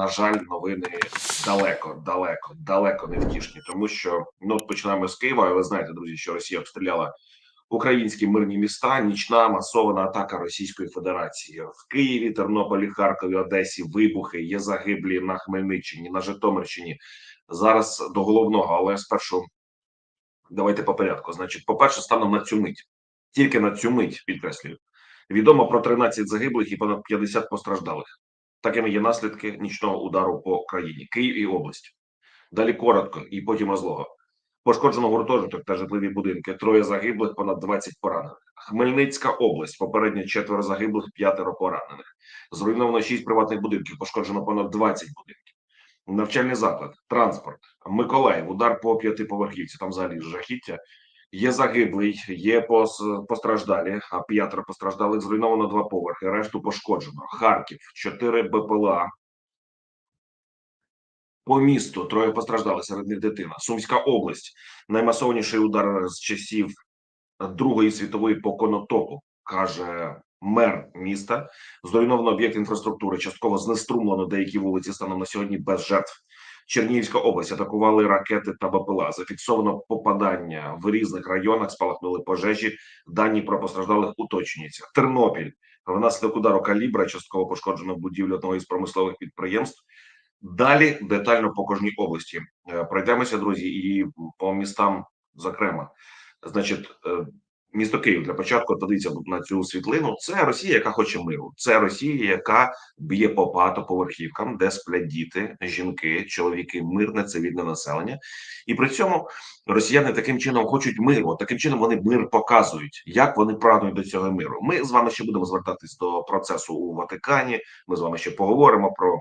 на жаль, новини далеко, далеко, далеко не втішні, тому що ну от починаємо з Києва. Ви знаєте, друзі, що Росія обстріляла українські мирні міста. Нічна масована атака Російської Федерації в Києві, Тернополі, Харкові, Одесі. Вибухи є загиблі на Хмельниччині, на Житомирщині. Зараз до головного, але спершу давайте по порядку. Значить, по перше, станом на цю мить, тільки на цю мить підкреслюю. Відомо про 13 загиблих і понад 50 постраждалих. Такими є наслідки нічного удару по країні Київ і область. Далі коротко і потім розлого. Пошкоджено гуртожиток та житлові будинки. Троє загиблих, понад 20 поранених. Хмельницька область. Попередньо четверо загиблих, п'ятеро поранених. Зруйновано 6 приватних будинків. Пошкоджено понад 20 будинків. Навчальний заклад, транспорт, Миколаїв, удар по п'ятиповерхівці. Там взагалі жахіття. Є загиблий, є постраждалі, а п'ятеро постраждалих зруйновано два поверхи, решту пошкоджено. Харків, чотири БПЛА. По місту троє постраждали, серед них дитина. Сумська область наймасовніший удар з часів Другої світової по конотопу, каже мер міста. Зруйновано об'єкт інфраструктури, частково знеструмлено деякі вулиці станом на сьогодні без жертв. Чернігівська область атакували ракети та БПЛА. Зафіксовано попадання в різних районах, спалахнули пожежі. Дані про постраждалих уточнюються. Тернопіль внаслідок удару калібра частково пошкоджено будівлю одного із промислових підприємств. Далі детально по кожній області Е, пройдемося, друзі, і по містам, зокрема, значить, е, місто Київ для початку подивіться на цю світлину. Це Росія, яка хоче миру. Це Росія, яка б'є по багатоповерхівкам, де сплять діти, жінки, чоловіки, мирне цивільне населення, і при цьому росіяни таким чином хочуть миру. Таким чином вони мир показують, як вони прагнуть до цього миру. Ми з вами ще будемо звертатись до процесу у Ватикані. Ми з вами ще поговоримо про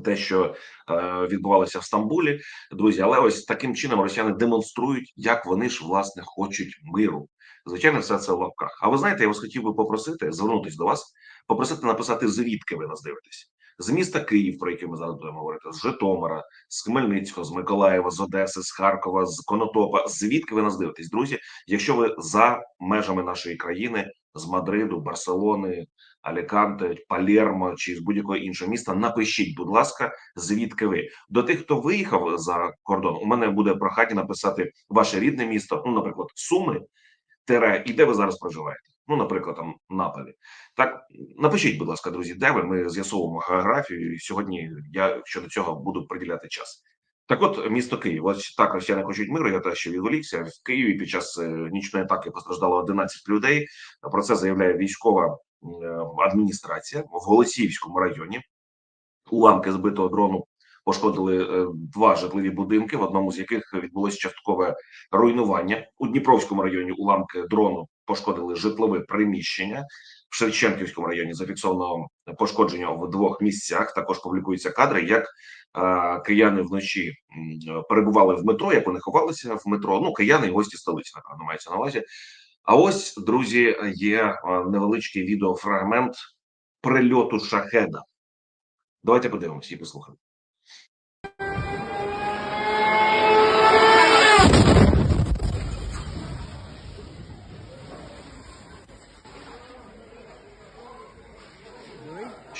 те, що е, відбувалося в Стамбулі, друзі. Але ось таким чином росіяни демонструють, як вони ж власне хочуть миру. Звичайно, все це в лапках. А ви знаєте, я вас хотів би попросити звернутися до вас, попросити написати звідки ви нас дивитесь. З міста Київ, про яке ми зараз будемо говорити, з Житомира, з Хмельницького, з Миколаєва, з Одеси, з Харкова, з Конотопа. Звідки ви нас дивитесь, друзі? Якщо ви за межами нашої країни, з Мадриду, Барселони, Аліканте, Палермо чи з будь-якого іншого міста, напишіть, будь ласка, звідки ви до тих, хто виїхав за кордон. У мене буде прохання написати ваше рідне місто, ну, наприклад, Суми, тере, і де ви зараз проживаєте. Ну, наприклад, там Наполі. Так напишіть, будь ласка, друзі, де ви ми з'ясовуємо географію. І сьогодні я щодо цього буду приділяти час. Так, от місто Київ, ось так росіяни хочуть миру. Я теж ще відволікся в Києві. Під час е, нічної атаки постраждало 11 людей. Про це заявляє військова е, адміністрація в Голосіївському районі. Уламки збитого дрону пошкодили е, два житлові будинки, в одному з яких відбулося часткове руйнування. У Дніпровському районі уламки дрону пошкодили житлове приміщення. В Шевченківському районі зафіксовано пошкодження в двох місцях. Також публікуються кадри, як е, кияни вночі перебували в метро, як вони ховалися в метро. Ну, кияни і гості столиці, напевно, мається на увазі. А ось, друзі, є е, невеличкий відеофрагмент прильоту шахеда. Давайте подивимося і послухаємо.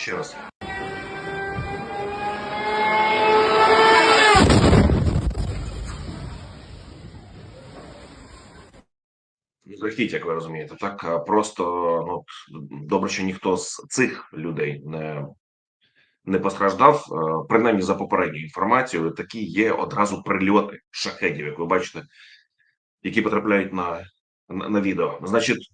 Ще раз. Жахіть, як ви розумієте, так просто ну добре, що ніхто з цих людей не, не постраждав. Принаймні за попередньою інформацією, такі є одразу прильоти шахедів, як ви бачите, які потрапляють на, на, на відео. Значить,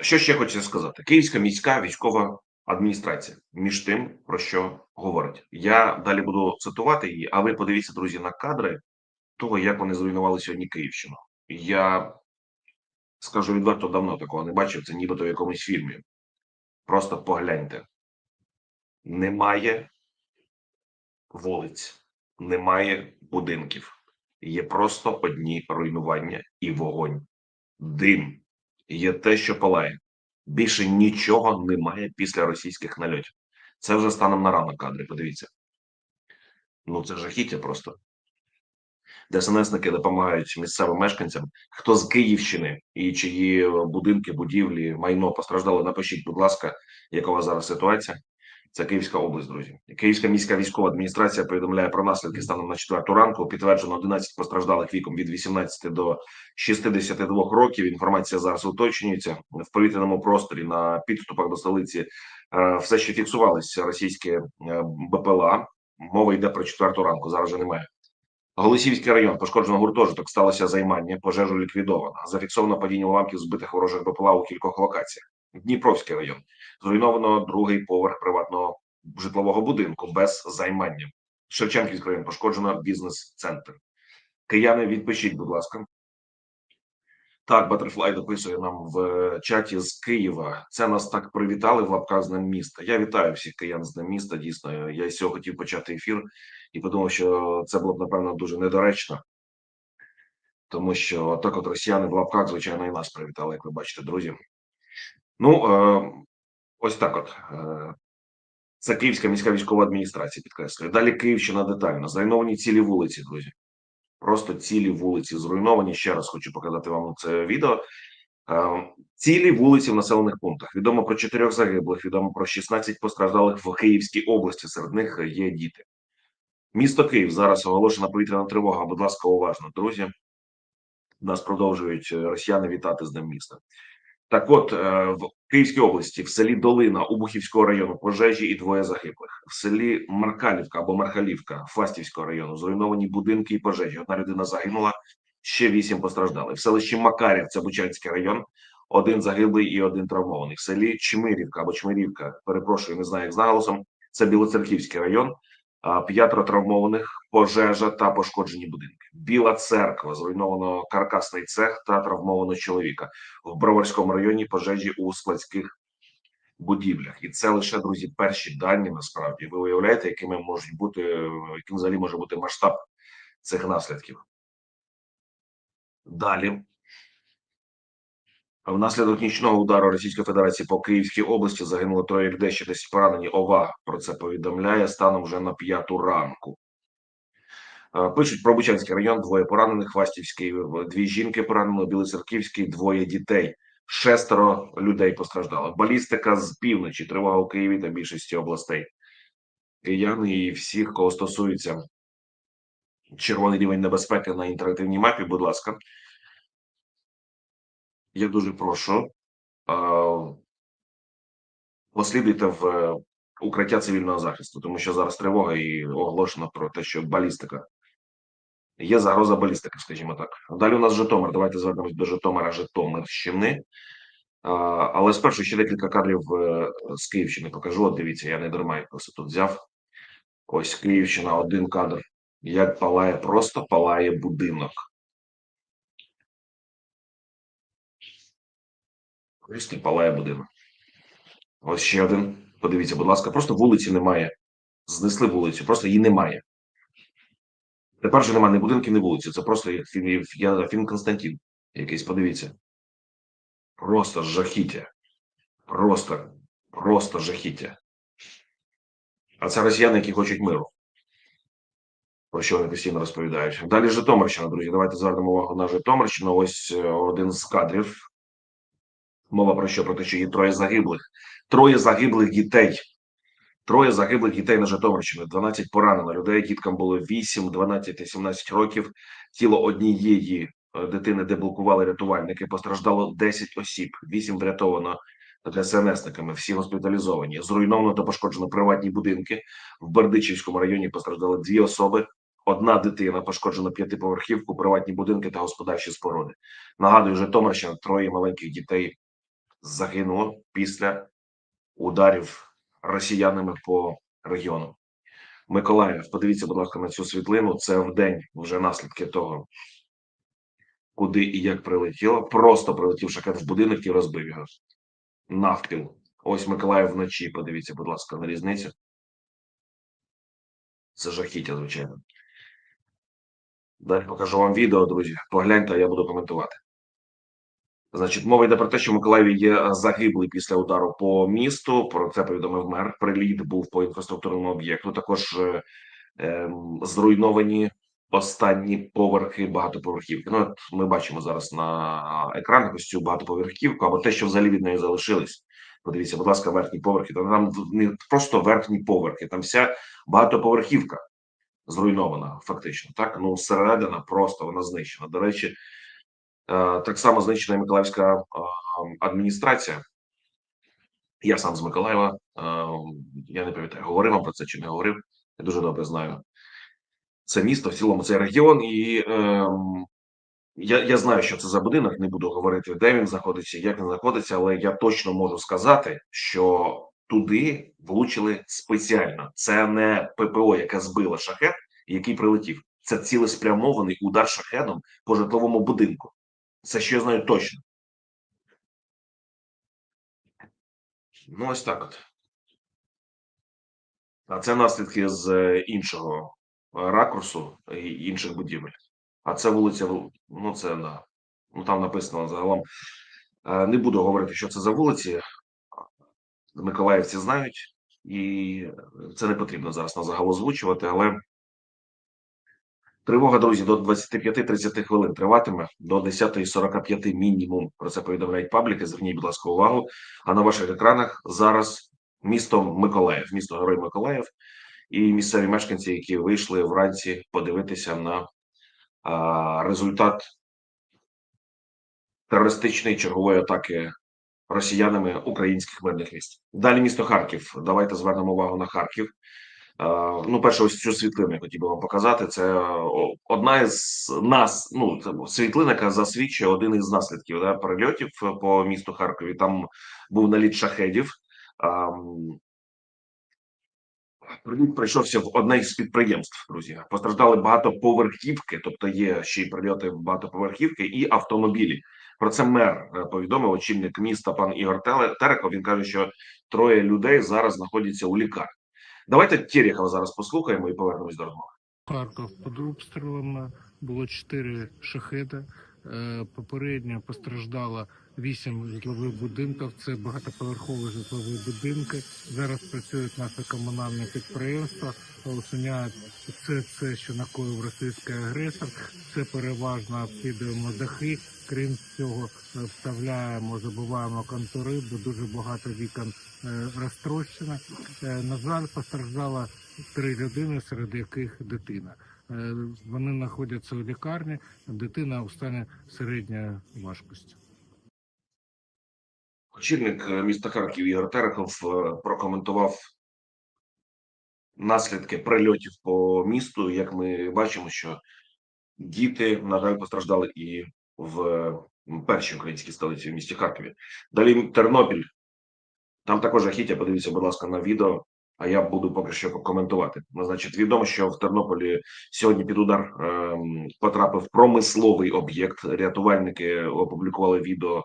що ще хочу сказати? Київська міська військова адміністрація між тим, про що говорить. Я далі буду цитувати її, а ви подивіться, друзі, на кадри того, як вони зруйнували сьогодні Київщину. Я скажу відверто, давно такого не бачив. Це нібито в якомусь фільмі. Просто погляньте. Немає вулиць, немає будинків. Є просто одні руйнування і вогонь, дим. Є те, що палає. Більше нічого немає після російських нальотів. Це вже станом на ранок кадри. Подивіться. Ну це жахіття просто. ДСНСники допомагають місцевим мешканцям. Хто з Київщини і чиї будинки, будівлі, майно постраждали, напишіть, будь ласка, якова зараз ситуація. Це Київська область, друзі. Київська міська військова адміністрація повідомляє про наслідки станом на 4 ранку. Підтверджено 11 постраждалих віком від 18 до 62 років. Інформація зараз уточнюється в повітряному просторі на підступах до столиці. е, Все ще фіксувалися російські е, БПЛА. Мова йде про 4 ранку. Зараз вже немає. Голосівський район пошкоджено гуртожиток. Сталося займання. Пожежу ліквідовано. Зафіксовано падіння уламків збитих ворожих БПЛА у кількох локаціях. Дніпровський район зруйновано другий поверх приватного житлового будинку без займання. Шевченківський район пошкоджено бізнес-центр. Кияни, відпишіть, будь ласка. Так, Батерфлай дописує нам в е, чаті з Києва. Це нас так привітали в лапках з Днем міста. Я вітаю всіх киян з Днем міста. Дійсно, я з цього хотів почати ефір і подумав, що це було б напевно дуже недоречно, тому що так, от росіяни в лапках, звичайно, і нас привітали, як ви бачите, друзі. Ну е, ось так, от. Е, це Київська міська військова адміністрація підкреслює. Далі Київщина детально. Зруйновані цілі вулиці, друзі. Просто цілі вулиці зруйновані. Ще раз хочу показати вам це відео. Е, Цілі вулиці в населених пунктах. Відомо про чотирьох загиблих, відомо про 16 постраждалих в Київській області. Серед них є діти. Місто Київ зараз оголошена повітряна тривога. Будь ласка, уважно, друзі. Нас продовжують росіяни вітати з Днем міста. Так, от е, в Київській області, в селі Долина Обухівського району пожежі і двоє загиблих. В селі Маркалівка або Мархалівка Фастівського району зруйновані будинки і пожежі. Одна людина загинула, ще вісім постраждали. В селищі Макарів, це Бучанський район, один загиблий і один травмований. В селі Чмирівка або Чмирівка, перепрошую, не знаю як з наголосом. Це Білоцерківський район. П'ятеро травмованих, пожежа та пошкоджені будинки. Біла церква зруйновано каркасний цех та травмовано чоловіка в Броварському районі пожежі у складських будівлях, і це лише друзі перші дані. Насправді ви уявляєте, якими можуть бути яким взагалі може бути масштаб цих наслідків. Далі. Внаслідок нічного удару Російської Федерації по Київській області загинуло троє людей, ще десь поранені. ОВА про це повідомляє станом вже на п'яту ранку. Е, Пишуть про Бучанський район, двоє поранених, Хвастівський, дві жінки поранено, Білоцерківський, двоє дітей. Шестеро людей постраждало. Балістика з півночі, тривога у Києві та більшості областей. Кияни і всіх, кого стосується червоний рівень небезпеки на інтерактивній мапі, будь ласка. Я дуже прошу. Послідуйте в укриття цивільного захисту, тому що зараз тривога і оголошено про те, що балістика Є загроза балістики, скажімо так. Далі у нас Житомир. Давайте звернемось до Житомира Житомирщини. Але спершу ще декілька кадрів е, з Київщини покажу. От дивіться, я не дарма їх просто тут взяв. Ось Київщина, один кадр. Як палає, просто палає будинок. Просто палає будинок. Ось ще один. Подивіться, будь ласка, просто вулиці немає. Знесли вулицю, просто її немає. Тепер вже немає ні будинків, ні вулиці. Це просто фільм, я. Якийсь, подивіться. Просто жахіття. Просто, просто жахіття. А це росіяни, які хочуть миру. Про що вони постійно розповідають. Далі Житомирщина, друзі. Давайте звернемо увагу на Житомирщину. Ось е, один з кадрів. Мова про що? Про те, що є троє загиблих. Троє загиблих дітей. Троє загиблих дітей на Житомирщині, 12 поранено людей. Діткам було 8, 12 і 17 років. Тіло однієї е, дитини деблокували рятувальники. Постраждало 10 осіб. 8 врятовано ДСНСниками. Всі госпіталізовані. Зруйновано та пошкоджено приватні будинки. В Бердичівському районі постраждали дві особи. Одна дитина пошкоджено п'ятиповерхівку, приватні будинки та господарчі споруди. Нагадую, Житомирщина троє маленьких дітей загинуло після ударів росіянами по регіону. Миколаїв, подивіться, будь ласка, на цю світлину. Це в день вже наслідки того, куди і як прилетіло. Просто прилетів шахет в будинок і розбив його. Навпіл. Ось Миколаїв вночі. Подивіться, будь ласка, на різницю. Це жахіття, звичайно. Далі покажу вам відео, друзі. Погляньте, а я буду коментувати. Значить, мова йде про те, що в Миколаєві є загиблий після удару по місту. Про це повідомив мер. Приліт був по інфраструктурному об'єкту. Також е, е, зруйновані останні поверхи багатоповерхівки. Ну, от ми бачимо зараз на екранах ось цю багатоповерхівку або те, що взагалі від неї залишилось. Подивіться, будь ласка, верхні поверхи. Там там не просто верхні поверхи, там вся багатоповерхівка зруйнована, фактично. Так, ну середина просто вона знищена. До речі, е, так само знищена Миколаївська е, адміністрація. Я сам з Миколаєва. е, Я не пам'ятаю, говорив вам про це чи не говорив. Я дуже добре знаю це місто, в цілому цей регіон, і ем, я, я знаю, що це за будинок. Не буду говорити, де він знаходиться, як він знаходиться, але я точно можу сказати, що туди влучили спеціально. Це не ППО, яка збила шахет, який прилетів. Це цілеспрямований удар шахедом по житловому будинку. Це що я знаю точно. Ну, ось так от. А це наслідки з е, іншого е, ракурсу і інших будівель. А це вулиця, ну це да. Ну там написано загалом. Е, Не буду говорити, що це за вулиці. Миколаївці знають, і це не потрібно зараз на загал озвучувати, але тривога, друзі, до 25-30 хвилин триватиме, до 10.45 мінімум. Про це повідомляють пабліки. Зверніть, будь ласка, увагу. А на ваших екранах зараз місто Миколаїв, місто Герой Миколаїв і місцеві мешканці, які вийшли вранці подивитися на а, результат терористичної чергової атаки росіянами українських мирних міст. Далі місто Харків. Давайте звернемо увагу на Харків. Е, Ну, перше, ось цю світлину я хотів би вам показати. Це одна із нас. Ну це світлина, яка засвідчує один із наслідків да, перельотів по місту Харкові. Там був наліт шахедів. Приліт прийшовся в одне із підприємств. Друзі постраждали багатоповерхівки, тобто є ще й прильоти багатоповерхівки і автомобілі. Про це мер е, повідомив очільник міста пан Ігор Терехов. Він каже, що троє людей зараз знаходяться у лікарні. Давайте Терехова зараз послухаємо і повернемось до розмови. Харків під обстрілами було чотири шахеди. Е, Попередньо постраждало вісім житлових будинків. Це багатоповерхові житлові будинки. Зараз працюють наші комунальні підприємства, усуняють все це, що накоїв російський агресор. Це переважно обслідуємо дахи. Крім цього, вставляємо, забуваємо контури, бо дуже багато вікон е, розтрощено. Е, На жаль, постраждало три людини, серед яких дитина. Е, Вони знаходяться у лікарні, дитина у стані середньої важкості. Очільник міста Харків Ігор Терехов прокоментував наслідки прильотів по місту. Як ми бачимо, що діти, на жаль, постраждали і в першій українській столиці в місті Харкові. Далі Тернопіль. Там також жахіття. Подивіться, будь ласка, на відео. А я буду поки що коментувати. Ну, Значить, відомо, що в Тернополі сьогодні під удар ем, потрапив промисловий об'єкт. Рятувальники опублікували відео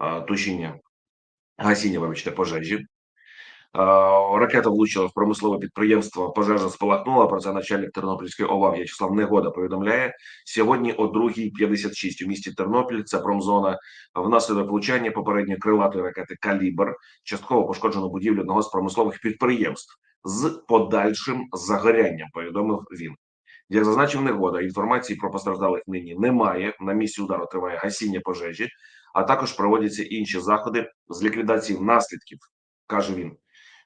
е, тушіння гасіння, вибачте, пожежі. Е, Ракета влучила в промислове підприємство. Пожежа спалахнула. Про це начальник Тернопільської ОВА В'ячеслав Негода повідомляє сьогодні о 2.56 у місті Тернопіль. Це промзона. Внаслідок влучання попередньої крилатої ракети Калібр частково пошкоджено будівлю одного з промислових підприємств з подальшим загорянням. Повідомив він. Як зазначив Негода, інформації про постраждалих нині немає. На місці удару триває гасіння пожежі, а також проводяться інші заходи з ліквідації наслідків, каже він.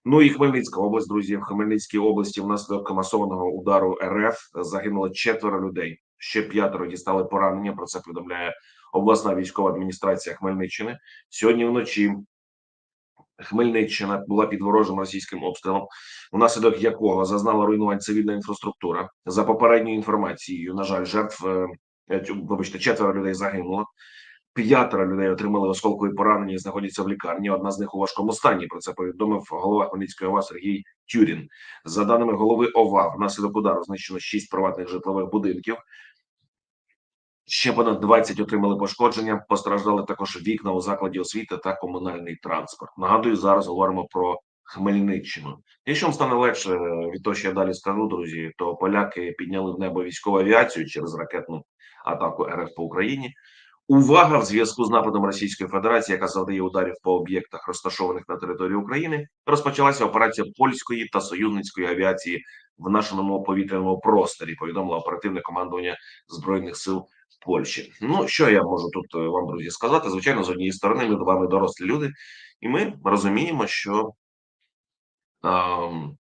Ну і Хмельницька область, друзі, в Хмельницькій області внаслідок масованого удару РФ загинуло четверо людей. Ще п'ятеро дістали поранення. Про це повідомляє обласна військова адміністрація Хмельниччини. Сьогодні вночі Хмельниччина була під ворожим російським обстрілом, внаслідок якого зазнала руйнувань цивільна інфраструктура. За попередньою інформацією, на жаль, жертв е, вибачте, четверо людей загинуло. П'ятеро людей отримали осколкові поранення і знаходяться в лікарні. Одна з них у важкому стані. Про це повідомив голова Хмельницької ОВА Сергій Тюрін. За даними голови ОВА, внаслідок удару знищено шість приватних житлових будинків. Ще понад 20 отримали пошкодження. Постраждали також вікна у закладі освіти та комунальний транспорт. Нагадую, зараз говоримо про Хмельниччину. Якщо вам стане легше від того, що я далі скажу, друзі, то поляки підняли в небо військову авіацію через ракетну атаку РФ по Україні. Увага в зв'язку з нападом Російської Федерації, яка завдає ударів по об'єктах, розташованих на території України, розпочалася операція польської та союзницької авіації в нашому повітряному просторі. Повідомило оперативне командування збройних сил Польщі. Ну, що я можу тут е, вам, друзі, сказати? Звичайно, з однієї сторони, ми з вами дорослі люди, і ми розуміємо, що ем,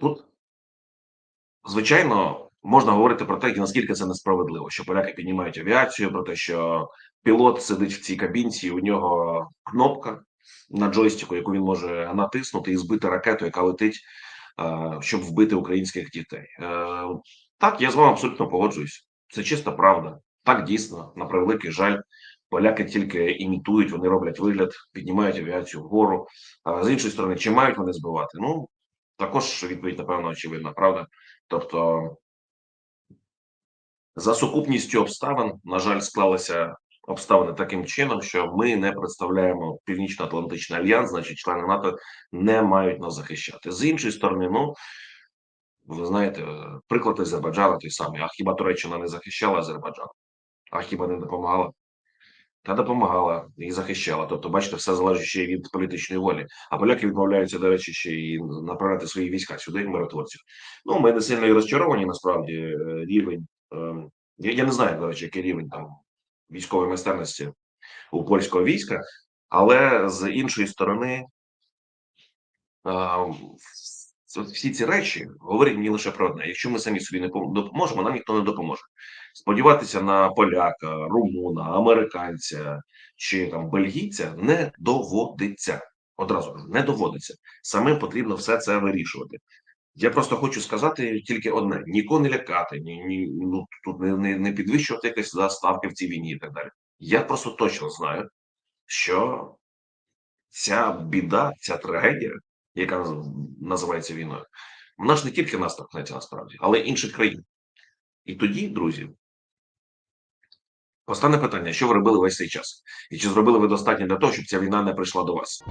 тут, звичайно, можна говорити про те, наскільки це несправедливо, що поляки піднімають авіацію, про те, що пілот сидить в цій кабінці, у нього кнопка на джойстику, яку він може натиснути і збити ракету, яка летить, е, щоб вбити українських дітей. Е, Так, я з вами абсолютно погоджуюсь. Це чиста правда. Так дійсно, на превеликий жаль, поляки тільки імітують, вони роблять вигляд, піднімають авіацію вгору. А з іншої сторони, чи мають вони збивати? Ну також відповідь, напевно, очевидна, правда? Тобто, за сукупністю обставин, на жаль, склалися обставини таким чином, що ми не представляємо Північно-Атлантичний альянс, значить, члени НАТО не мають нас захищати. З іншої сторони, ну ви знаєте, приклад Азербайджану той самий. А хіба Туреччина не захищала Азербайджан? А хіба не допомагала? Та допомагала і захищала. Тобто, бачите, все залежить ще від політичної волі. А поляки відмовляються, до речі, ще й направляти свої війська сюди, миротворців. Ну, ми не сильно і розчаровані, насправді, е, рівень. Е, Я, я не знаю, до речі, який рівень там військової майстерності у польського війська, але з іншої сторони, всі ці речі говорять мені лише про одне: якщо ми самі собі не допоможемо, нам ніхто не допоможе. Сподіватися на поляка, румуна, американця чи там бельгійця не доводиться. Одразу не доводиться. Самим потрібно все це вирішувати. Я просто хочу сказати тільки одне: нікого не лякати, ні, ні ну тут не, не, не підвищувати якісь заставки в цій війні і так далі. Я просто точно знаю, що ця біда, ця трагедія, яка називається війною, вона ж не тільки нас торкнеться насправді, але й інших країн. І тоді, друзі, постане питання, що ви робили весь цей час, і чи зробили ви достатньо для того, щоб ця війна не прийшла до вас?